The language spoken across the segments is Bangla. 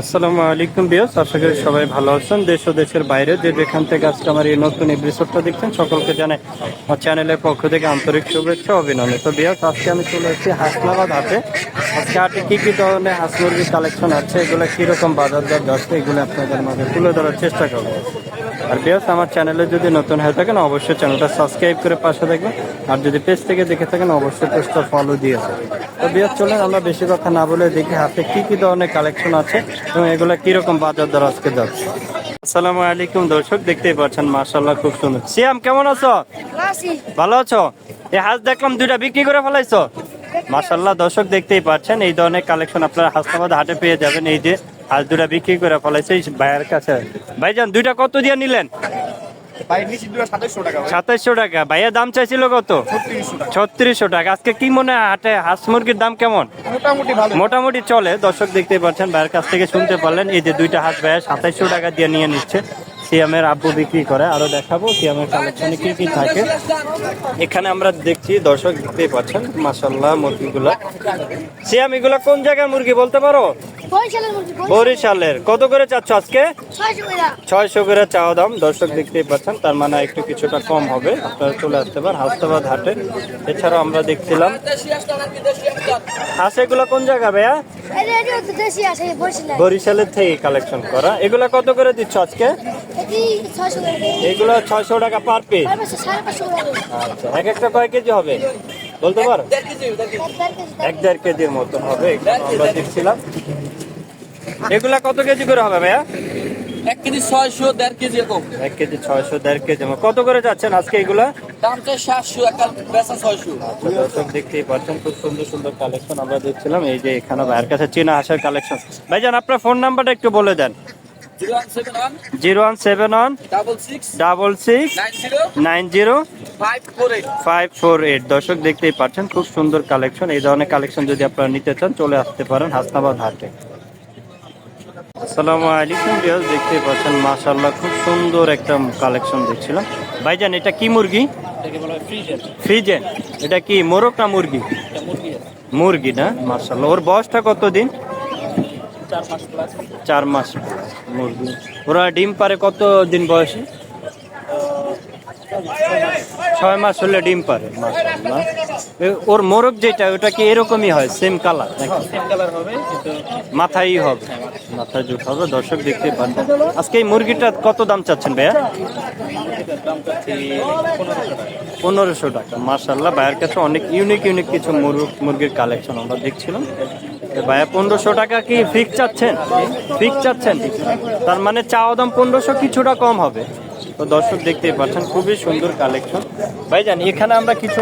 আসসালামু আলাইকুম বিয়স আশা করি সবাই ভালো আছেন। দেশ ও দেশের বাইরে যে যেখান থেকে আজকে আমার এই নতুন এপিসোডটা দেখছেন, সকলকে জানাই আমার চ্যানেলের পক্ষ থেকে আন্তরিক শুভেচ্ছা, অভিনন্দন। তো বিয়স আজকে আমি চলে এসেছি হাসনাবাদ হাটে। আজকে হাটে কী কী ধরনের হাঁস মুরগির কালেকশন আছে, এগুলো কীরকম বাজার দর যাচ্ছে, এগুলো আপনাদের মাঝে তুলে ধরার চেষ্টা করব। আর বিয়স আমার চ্যানেলে যদি নতুন হয়ে থাকেন অবশ্যই চ্যানেলটা সাবস্ক্রাইব করে পাশে দেখবেন আর যদি পেজ থেকে দেখে থাকেন অবশ্যই পেজটা ফলো দিয়েছে তো বিয়স চলেন আমরা বেশি কথা না বলে দেখি হাতে কি কি ধরনের কালেকশন আছে এবং এগুলো কীরকম বাজার দর আজকে যাচ্ছে। আসসালামু আলাইকুম দর্শক দেখতেই পাচ্ছেন মাশাল্লাহ খুব সুন্দর। সিয়াম কেমন আছো? ভালো আছো। এই হাঁস দেখলাম দুইটা বিক্রি করে ফেলাইছো। মাশাল্লাহ দর্শক দেখতেই পাচ্ছেন এই ধরনের কালেকশন আপনারা হাসনাবাদ হাটে পেয়ে যাবেন। এই যে হাঁস দুটা বিক্রি করে ফলাইছে ভাইয়ের কাছে। ভাইজান দুইটা কত দিয়ে নিলেন? সাতাইশো সাতাইশশো টাকা ভাইয়ের ভাইয়া দাম চাইছিল কত? ছত্রিশশো টাকা। আজকে কি মনে হয় হাটে হাঁস মুরগির দাম কেমন? মোটামুটি মোটামুটি চলে। দর্শক দেখতে পাচ্ছেন ভাইয়ের কাছ থেকে শুনতে পারলেন এই যে দুইটা হাঁস ভাইয়া সাতাইশশো টাকা দিয়ে নিয়ে নিচ্ছে। সিয়ামের আব্বু বিক্রি করে আরও দেখাবো সিয়ামের কালেকশনে কি কি থাকে। এখানে আমরা দেখছি দর্শক দেখতেই পাচ্ছেন মাসাল্লাহ মুরগিগুলা। সিয়াম এগুলা কোন জায়গার মুরগি বলতে পারো? বরিশালের কত করে চাচ্ছ আজকে? ছয়শো করে। ছয়শো করে চাওয়া দাম দর্শক দেখতেই পাচ্ছেন তার মানে একটু কিছুটা কম হবে আপনারা চলে আসতে পারেন হাস্তাবাদ হাটে। এছাড়াও আমরা দেখছিলাম। হাঁস এগুলো কোন জায়গা ভাইয়া? বরিশালের থেকে কালেকশন করা। এগুলো কত করে দিচ্ছ আজকে? এগুলো ছয়শো টাকা পার পিস আচ্ছা এক একটা কয় কেজি হবে? বলতে পারো? এক দেড় কেজির মতন হবে আমরা দেখছিলাম এগুলা কত কেজি করে হবে ভাইয়া? এক কেজি ছয়শো দেড় কেজি এরকম এক কেজি ছয়শো দেড় কেজি কত করে যাচ্ছেন আজকে এগুলা? দাম চাই সাতশো একটা বেচা ছয়শো। আচ্ছা, দর্শক দেখতেই পাচ্ছেন খুব সুন্দর সুন্দর কালেকশন আমরা দেখছিলাম। এই যে এখানে ভাইয়ের কাছে চীনা হাঁসের কালেকশন ভাইজান আপনার ফোন নাম্বারটা একটু বলে দেন। Zero one seven one double six nine zero five four eight. দর্শক দেখতেই পাচ্ছেন খুব সুন্দর কালেকশন এই ধরনের কালেকশন যদি আপনারা নিতে চান চলে আসতে পারেন হাসনাবাদ হাটে। আসসালামু আলাইকুম বিয়াস দেখতে পাচ্ছেন মাশাল্লাহ খুব সুন্দর একটা কালেকশন দেখছিলাম। ভাইজান এটা কি মুরগি? ফ্রিজেন। এটা কি মোরগ না মুরগি? মুরগি না? মাশাল্লাহ ওর বয়সটা কত দিন? চার মাস চার মাস। মুরগি। ওরা ডিম পারে কত দিন বয়সে? ছয় মাস হলে ডিম পারে। ওর মোরগ যেটা ওটা কি এরকমই হয় সেম কালার নাকি? সেম কালার হবে মাথায় হবে। মাথায় জুট হবে দর্শক দেখতে পাচ্ছেন আজকে এই মুরগিটা কত দাম চাচ্ছেন ভাইয়া? পনেরোশো টাকা। মার্শাল্লাহ ভাইয়ের কাছে অনেক ইউনিক ইউনিক কিছু মুরগ মুরগির কালেকশন আমরা দেখছিলাম। ভাইয়া পনেরোশো টাকা কি ফিক্স চাচ্ছেন? ফিক্স চাচ্ছেন? তার মানে চাওয়া দাম পনেরোশো কিছুটা কম হবে। তো দর্শক দেখতেই পাচ্ছেন খুবই সুন্দর কালেকশন ভাইজান এখানে আমরা কিছু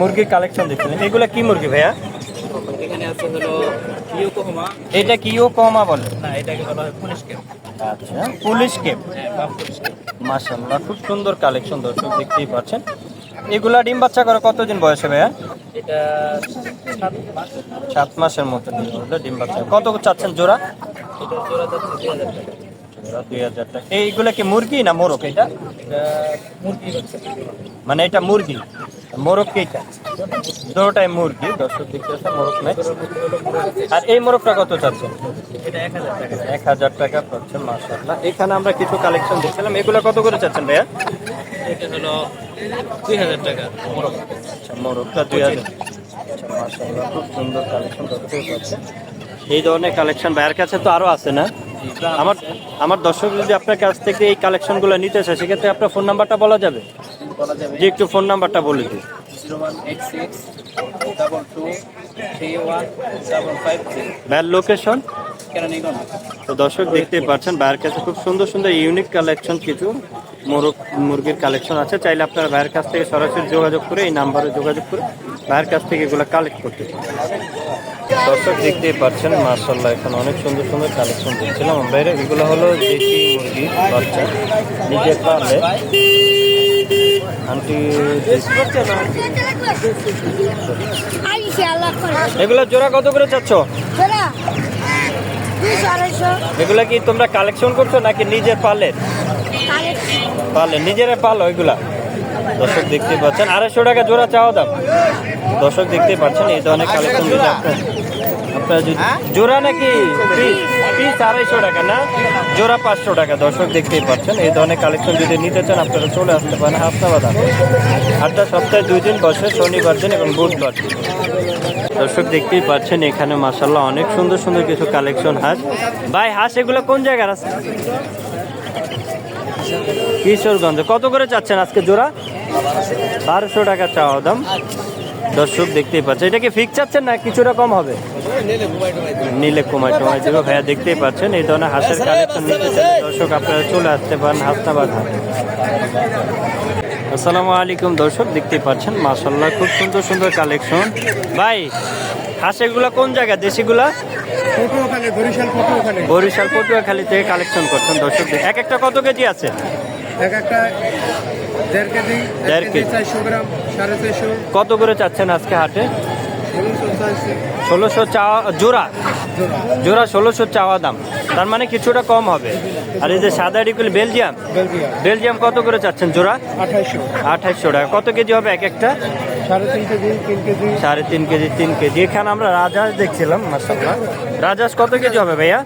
মুরগির কালেকশন দেখছিলাম এগুলা কি মুরগি ভাইয়া? এখানে আছে হলো ইয়োকোহামা। এটা কি ও কমা বলে? না এটাকে বলা হয় পুলিশ আচ্ছা পুলিশ ক্যাম্প মাশাল্লাহ খুব সুন্দর কালেকশন দর্শক দেখতেই পাচ্ছেন। এগুলা ডিম বাচ্চা করে কতদিন বয়সে ভাইয়া? এটা সাত মাসের মতো। ডিম বাচ্চা। কত চাচ্ছেন জোড়া? এটা জোড়া যাচ্ছে দুই হাজার টাকা। জোড়া দুই হাজার টাকা। এইগুলা কি মুরগি না মোরগ? এটা? মুরগি মানে এটা মুরগি। মোরগ কি এটা দুটোটাই মুরগি দর্শক দেখতে মোরগ নাই আর এই মোরগটা কত চাচ্ছেন? এক হাজার টাকা পাচ্ছেন মাশাল্লাহ এখানে আমরা কিছু কালেকশন দেখছিলাম। এগুলো কত করে চাচ্ছেন ভাইয়া? এটা হলো দুই হাজার টাকা। মোরগ। আচ্ছা মোরগটা দুই হাজার। আচ্ছা খুব সুন্দর কালেকশন পাচ্ছেন এই ধরনের কালেকশন ভাইয়ের কাছে তো আরও আছে না? আমার আমার দর্শক যদি আপনার কাছ থেকে এই কালেকশনগুলো নিতে চায় সেক্ষেত্রে আপনার ফোন নাম্বারটা বলা যাবে? বলা যাবে। যে একটু ফোন নাম্বারটা বলে zero one eight six double two three one double five three ভাইয়ের লোকেশন তো দর্শক দেখতেই পাচ্ছেন ভাইয়ের কাছে খুব সুন্দর সুন্দর ইউনিক কালেকশন কিছু মোরগ মুরগির কালেকশন আছে। চাইলে আপনারা ভাইয়ের কাছ থেকে সরাসরি যোগাযোগ করে এই নাম্বারে যোগাযোগ করে ভাইয়ের কাছ থেকে এগুলো কালেক্ট করতে দর্শক দেখতেই পাচ্ছেন মার্শাল্লাহ এখন অনেক সুন্দর সুন্দর কালেকশন দেখছিলাম। আমরা এগুলো হলো দেশি মুরগি বাচ্চা। নিজে পারলে আন্টি এগুলো জোড়া কত করে চাচ্ছ? এগুলা কি তোমরা কালেকশন করছ নাকি নিজের পালে পালে নিজেরা পালো এগুলা? দর্শক দেখতে পাচ্ছেন আড়াইশো টাকা জোড়া চাওয়া দাম। দর্শক দেখতে পাচ্ছেন এই ধরনের কালেকশন আপনার আপনারা যদি জোড়া নাকি পিস আড়াইশো টাকা না? জোড়া পাঁচশো টাকা, দর্শক দেখতেই পাচ্ছেন। এই ধরনের কালেকশন যদি নিতে চান, আপনারা চলে আসতে পারেন হাসনাবাদ হাটে হাটটা সপ্তাহে দুই দিন বসে, শনিবার দিন এবং বুধবার দিন। দর্শক দেখতেই পাচ্ছেন, এখানে মাসাল্লাহ অনেক সুন্দর সুন্দর কিছু কালেকশন হাঁস। ভাই, হাঁস এগুলো কোন জায়গার আছে কিশোরগঞ্জ। কত করে চাচ্ছেন আজকে জোড়া? বারোশো টাকা চাওয়া দাম। দর্শক দেখতেই পাচ্ছেন। এটা কি ফিক্স চাচ্ছেন না কিছুটা কম হবে? নীলে কুমার টমাই দেবো ভাইয়া দেখতেই পাচ্ছেন। এই ধরনের হাঁসের কালেকশন নিতে চাইলে দর্শক আপনারা চলে আসতে পারেন হাসনাবাদ হাটে। আসসালামু আলাইকুম দর্শক দেখতেই পাচ্ছেন। মাসাল্লাহ খুব সুন্দর সুন্দর কালেকশন ভাই হাঁস এগুলা কোন জায়গা? দেশিগুলা? বরিশাল পটুয়াখালী। থেকে কালেকশন করছেন দর্শক এক একটা কত কেজি আছে? এক একটা দেড় কেজি দেড় কেজি কেজি। চারশো গ্রাম সাড়ে চারশো। কত করে চাচ্ছেন আজকে হাটে? ষোলোশো চাওয়া জোড়া? জোড়া। ষোলোশো চাওয়া দাম। তার মানে কিছুটা কম হবে। আর এই যে সাদা ডিকুল বেলজিয়াম? বেলজিয়াম। কত করে চাচ্ছেন জোড়া? আঠাইশো। আঠাইশশো টাকা। কত কেজি হবে এক একটা? সাড়ে তিন কেজি তিন কেজি। সাড়ে তিন কেজি তিন কেজি। এখানে আমরা রাজহাঁস দেখছিলাম মাসাল্লাহ রাজহাঁস কত কেজি হবে ভাইয়া?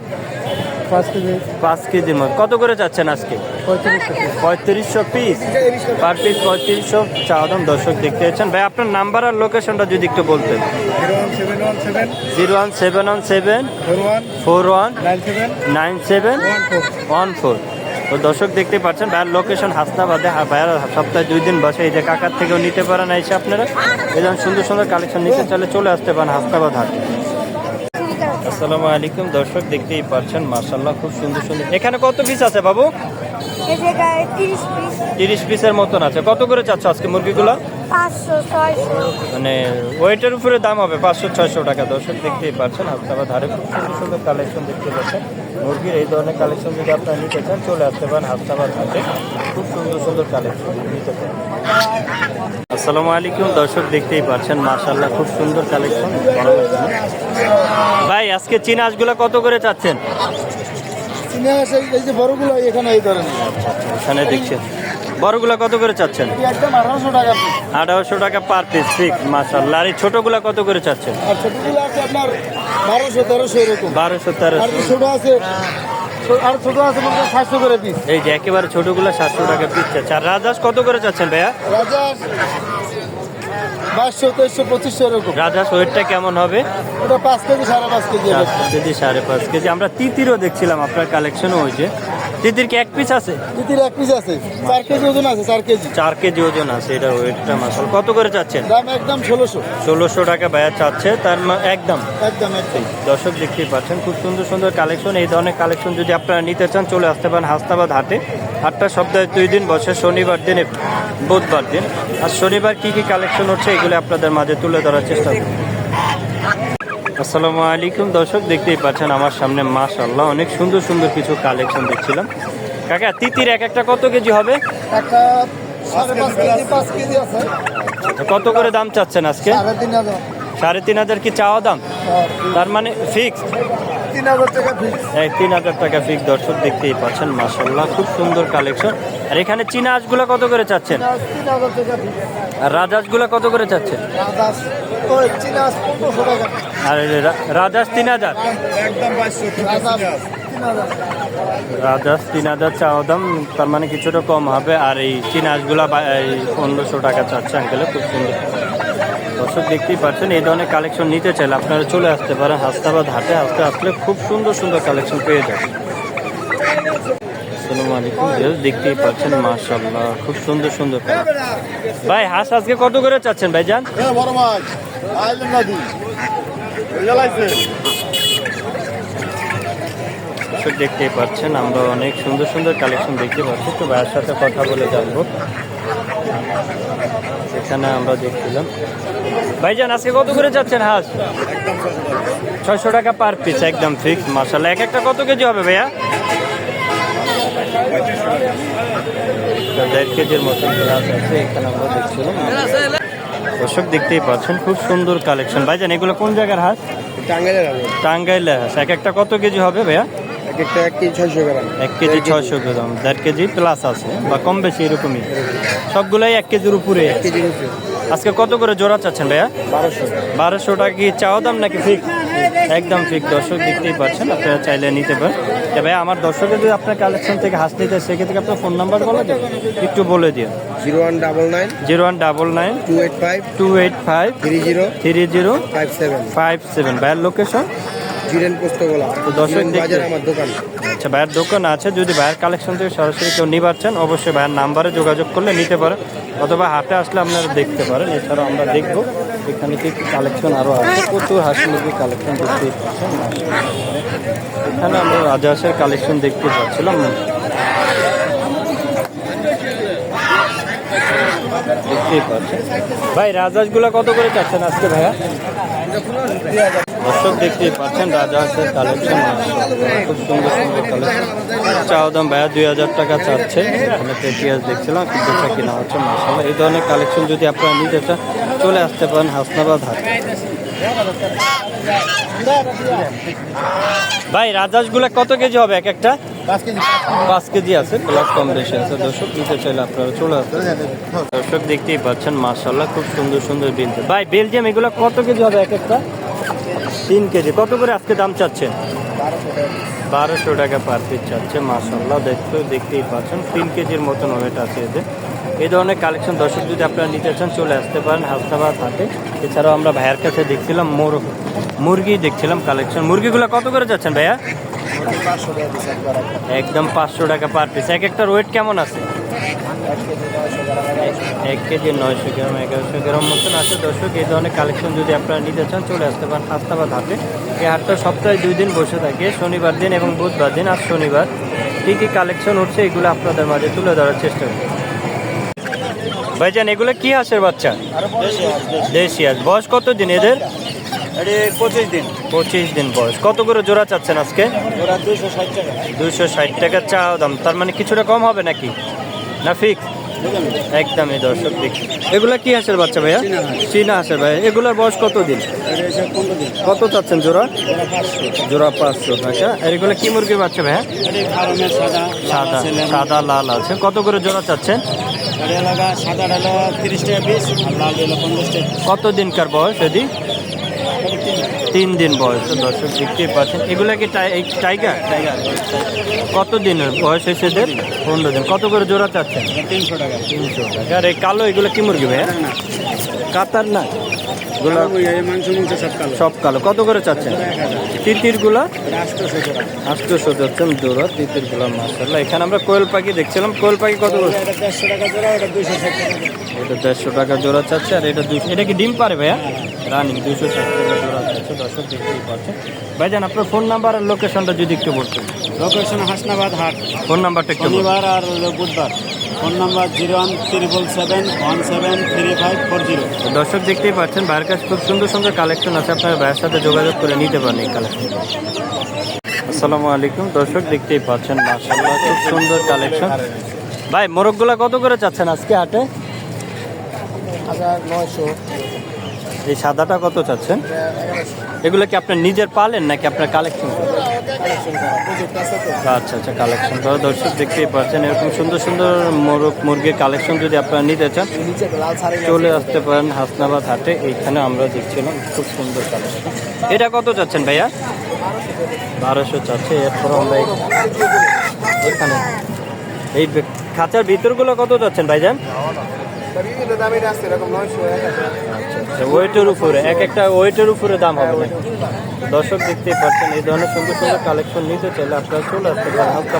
পাঁচ কেজি। পাঁচ কেজির মতো। কত করে চাচ্ছেন আজকে? পঁয়ত্রিশশো পিস। পার পিস পঁয়ত্রিশশো। চাওয়া দাম দর্শক দেখতে পাচ্ছেন। ভাই, আপনার নাম্বার আর লোকেশনটা যদি একটু বলতেন। Zero one seven one seven. Four one nine seven. One four. তো দর্শক দেখতে পাচ্ছেন, ভাইয়ের লোকেশন হাসনাবাদে। ভাইয়ার সপ্তাহে দুই দিন বসে এই যে কাকার থেকেও নিতে পারেন এসে আপনারা। এই যেমন সুন্দর সুন্দর কালেকশন নিতে চাইলে চলে আসতে পারেন হাসনাবাদ হাটে। আসসালামু আলাইকুম। দর্শক দেখতেই পাচ্ছেন মার্শাল্লাহ খুব সুন্দর সুন্দর। এখানে কত পিস আছে বাবু? তিরিশ পিস তিরিশ পিসের মতন আছে। কত করে চাচ্ছ আজকে মুরগিগুলো? মানে ওয়েটের উপরে দাম হবে পাঁচশো ছয়শো টাকা। দর্শক দেখতেই পাচ্ছেন হাসনাবাদ ধারে খুব সুন্দর সুন্দর কালেকশন দেখতে পাচ্ছেন। মুরগির এই ধরনের কালেকশন যদি আপনারা নিতে চান চলে আসতে পারেন হাসনাবাদ হাটে খুব সুন্দর সুন্দর কালেকশন নিতে পারেন। আসসালামু আলাইকুম দর্শক দেখতেই পাচ্ছেন মাশাল্লাহ খুব সুন্দর কালেকশন ভাই আজকে চিনাসগুলো কত করে চাচ্ছেন? এই যে বড়গুলো এখানে এই ধরেন এখানে দেখছেন। বড়গুলো কত করে চাচ্ছেন? আঠারোশো টাকা পার পিস ঠিক মাশাল্লাহ আর এই ছোটোগুলো কত করে চাচ্ছেন? বারোশো তেরোশো এরকম। বারোশো তেরোশো। ছোট আছে? আর ছোট আছে সাতশো করে পিস এই যে একেবারে ছোটগুলো সাতশো টাকা পিস চাচ্ছে। আর রাজহাঁস কত করে চাচ্ছেন ভাইয়া? রাজা বাইশশো তেইশশো পঁচিশশো এরকম। রাজহাঁস ওয়েটটা কেমন হবে? ওটা পাঁচ কেজি সাড়ে পাঁচ কেজি কেজি সাড়ে পাঁচ কেজি। আমরা তিতিরও দেখছিলাম আপনার কালেকশনও হয়েছে তিতির কি এক পিস আছে? তিতির এক পিস আছে। চার কেজি ওজন আছে চার কেজি। চার কেজি ওজন আছে এটা ওয়েটটা মাসাল। কত করে চাচ্ছেন? দাম একদম ষোলোশো। ষোলোশো টাকা ভাইয়া চাচ্ছে তার একদম? একদম একদম। দর্শক দেখতেই পাচ্ছেন খুব সুন্দর সুন্দর কালেকশন এই ধরনের কালেকশন যদি আপনারা নিতে চান চলে আসতে পারেন হাসনাবাদ হাটে। হাটটা সপ্তাহে দুই দিন বসে শনিবার দিন বুধবার দিন। আর শনিবার কি কি কালেকশন হচ্ছে এগুলো আপনাদের মাঝে তুলে ধরার চেষ্টা করব। আসসালামু আলাইকুম দর্শক দেখতেই পাচ্ছেন আমার সামনে মাশাল্লাহ অনেক সুন্দর সুন্দর কিছু কালেকশন দেখছিলাম। কাকা তিতির এক একটা কত কেজি হবে? আছে। কত করে দাম চাচ্ছেন আজকে? সাড়ে তিন হাজার। কি চাওয়া দাম? তার মানে ফিক্স তিন হাজার টাকা ফিক্স দর্শক দেখতেই পাচ্ছেন মাসাল্লাহ খুব সুন্দর কালেকশন। আর এখানে চীনা হাঁসগুলো কত করে চাচ্ছেন? আর রাজহাঁসগুলো কত করে চাচ্ছেন? রাজাস আর রা- তিন হাজার? রাজাস তিন হাজার। চাওয়া দাম তার মানে কিছুটা কম হবে। আর এই চীনা হাঁসগুলো পনেরোশো টাকা চাচ্ছে আঙ্কেলে খুব সুন্দর। দর্শক দেখতেই পাচ্ছেন এই ধরনের কালেকশন নিতে চাইলে আপনারা চলে আসতে পারেন হাসনাবাদ হাটে। আসতে আসলে খুব সুন্দর সুন্দর কালেকশন পেয়ে যাবেন। আসসালামু আলাইকুম দেখতেই পাচ্ছেন মাশাল্লাহ খুব সুন্দর সুন্দর। ভাই হাঁস আজকে কত করে চাচ্ছেন ভাইজান? বড় মাছ। আইলেন দেখতেই পাচ্ছেন, আমরা অনেক সুন্দর সুন্দর কালেকশন দেখতে পাচ্ছি। তো ভাইয়ের সাথে কথা বলে জানব। এখানে আমরা দেখছিলাম। ভাইজান, আজকে কত করে যাচ্ছেন হাঁস? ছয়শো টাকা পার পিস একদম ফিক্স মাসাল্লাহ এক একটা কত কেজি হবে ভাইয়া? দেড় কেজির মতন আছে, এখানে আমরা দেখছিলাম। দর্শক দেখতেই পাচ্ছেন খুব সুন্দর কালেকশন ভাইজান এগুলো কোন জায়গার হাঁস টাঙ্গাইলের হাঁস এক একটা কত কেজি হবে ভাইয়া? এক কেজি ছয়শো গ্রাম। দেড় কেজি। প্লাস আছে বা কম বেশি এরকমই। সবগুলাই এক কেজির উপরে। আজকে কত করে জোড়া চাচ্ছেন ভাইয়া? বারোশো। বারোশো টাকা কি চাওয়া দাম নাকি ফিক্স একদম ঠিক দর্শক দেখতেই পাচ্ছেন আপনারা চাইলে নিতে পারেন। তা ভাই আমার দর্শকের যদি আপনার কালেকশন থেকে হাস নিতে সেক্ষেত্রে আপনার ফোন নাম্বার বলা যাবে একটু বলে দিও zero one double nine zero one double nine two eight five two eight five three zero three zero five seven five seven. ভাইয়ের লোকেশন জিরেন পোস্তগোলা। দর্শক বাজার আমার দোকান। আচ্ছা ভাইয়ের দোকান আছে। যদি ভাইয়ের কালেকশন থেকে সরাসরি কেউ নিবার চান অবশ্যই ভাইয়ের নাম্বারে যোগাযোগ করলে নিতে পারেন অথবা হাটে আসলে আপনারা দেখতে পারেন। এছাড়াও আমরা দেখব এখানে কি কালেকশন আরও আছে। প্রচুর হাঁস মুরগির কালেকশন দেখতে পাচ্ছেন। এখানে আমরা রাজহাঁসের কালেকশন দেখতে পাচ্ছিলাম। দেখতেই পাচ্ছেন। ভাই, রাজহাঁসগুলো কত করে চাচ্ছেন আজকে ভাইয়া? দর্শক দেখতেই পাচ্ছেন, রাজহাঁসের কালেকশন খুব সুন্দর সুন্দর কালেকশন চাও দাম ভাইয়া দুই হাজার টাকা চাচ্ছে। এখানে পেঁয়াজ দেখছিলাম বেচা কিনা হচ্ছে মাসাল্লাহ এই ধরনের কালেকশন যদি আপনারা নিতে চান, চলে আসতে পারেন হাসনাবাদ হাট। ভাই, রাজহাঁসগুলো কত কেজি হবে এক একটা? পাঁচ কেজি। আছে প্লাস কম বেশি আছে। দর্শক, নিতে চাইলে আপনারা চলে আসবেন দর্শক, দেখতেই পাচ্ছেন মার্শাল্লাহ খুব সুন্দর সুন্দর বেলজিয়াম ভাই, বেলজিয়াম, এগুলো কত কেজি হবে এক একটা? তিন কেজি। কত করে আজকে দাম চাচ্ছেন? বারোশো টাকা পার পিস চাচ্ছে মার্শাল্লাহ দেখতে, দেখতেই পাচ্ছেন। তিন কেজির মতন ওয়েট আছে এদের। এই ধরনের কালেকশন দর্শক, যদি আপনারা নিতে চান, চলে আসতে পারেন হাসনাবাদ হাটে। এছাড়াও আমরা ভাইয়ের কাছে দেখছিলাম মোর মুরগি দেখছিলাম কালেকশন মুরগিগুলো কত করে যাচ্ছেন ভাইয়া? একদম পাঁচশো টাকা পার পিস এক একটার ওয়েট কেমন আছে? এক কেজি নয়শো গ্রাম এগারোশো গ্রাম মতন আছে। দর্শক এই ধরনের কালেকশন যদি আপনারা নিতে চান চলে আসতে পারেন হাসনাবাদ হাটে এই হাটটা সপ্তাহে দুই দিন বসে থাকে শনিবার দিন এবং বুধবার দিন আর শনিবার। কী কী কালেকশন উঠছে এগুলো আপনাদের মাঝে তুলে ধরার চেষ্টা করি। ভাইজান এগুলো কি হাঁসের বাচ্চা? দেশি হাঁস বয়স কত দিন এদের? পঁচিশ দিন। পঁচিশ দিন বয়স। কত করে জোড়া চাচ্ছেন আজকে? দুইশো ষাট টাকা। চা দাম। তার মানে কিছুটা কম হবে নাকি? না ফিক্স একদমই। দর্শক দেখি এগুলা কি হাঁসের বাচ্চা ভাইয়া? চীনা হাঁসের ভাইয়া এগুলার বয়স কত দিন? কত চাচ্ছেন জোড়া? জোড়া পাঁচশো। টাকা। আর এগুলো কি মুরগির বাচ্চা ভাইয়া? সাদা সাদা সাদা লাল আছে। কত করে জোড়া চাচ্ছেন? কত দিনকার বয়স এদি? তিন দিন বয়স দর্শক দেখতেই পাচ্ছেন। এগুলা কি টাই- এই টাইগার? টাইগার। কত দিনের বয়স হয়েছে এদের? পনেরো দিন। কত করে জোড়া চাচ্ছেন? তিনশো টাকা। তিনশো টাকা। আর এই কালো এগুলো কি মুরগি ভাই কাতার না। এগুলো মাংস মাংস সব কালো। সব কালো। কত করে চাচ্ছেন? এক হাজার তিতিরগুলা রাষ্ট্র টাকা আটশোশো যাচ্ছেন জোড়া তিতির মাসাল্লাহ এখানে আমরা কোয়েল পাখি দেখছিলাম। কোয়েল পাখি কত এটা দেড়শো টাকা এটা দেড়শো জোড়া চাচ্ছে আর এটা দুশো এটা কি ডিম পারে ভাইয়া? রানিং দুশো ষাট টাকা জোড়া চাচ্ছে দর্শক দেখতেই পাচ্ছেন। ভাইজান আপনার ফোন নাম্বার আর লোকেশনটা যদি একটু বলতেন। লোকেশন হাসনাবাদ হাট। ফোন নাম্বারটা একটু আর বুধবার। Phone number zero one triple seven one seven three five four zero. দর্শক দেখতেই পাচ্ছেন ভাইয়ের কাছে খুব সুন্দর সুন্দর কালেকশন আছে। আপনার ভাইয়ের সাথে যোগাযোগ করে নিতে পারেন এই কালেকশন আসসালামু আলাইকুম। দর্শক দেখতেই পাচ্ছেন মাসাল্লাহ খুব সুন্দর কালেকশন ভাই মোরগগুলা কত করে চাচ্ছেন আজকে হাটে? হাজার নয়শো। এই সাদাটা কত চাচ্ছেন? এগুলো কি আপনার নিজের পালেন নাকি আপনার কালেকশন আচ্ছা আচ্ছা কালেকশন করা। দর্শক দেখতেই পাচ্ছেন, এরকম সুন্দর সুন্দর মোরগ, মুরগির কালেকশন যদি আপনারা নিতে চান, চলে আসতে পারেন হাসনাবাদ হাটে। এইখানে আমরা দেখছিলাম খুব সুন্দর কালেকশন এটা কত চাচ্ছেন ভাইয়া? বারোশো চাচ্ছে। এরপর আমরা এখানে। এই খাঁচার ভিতরগুলো কত চাচ্ছেন ভাইজান? আচ্ছা ওয়েটের উপরে, এক একটা ওয়েটের উপরে দাম হবে? দর্শক দেখতেই পাচ্ছেন, এই ধরনের সুন্দর সুন্দর কালেকশন নিতে চাইলে আপনারা চলে আসতে পারেন হালকা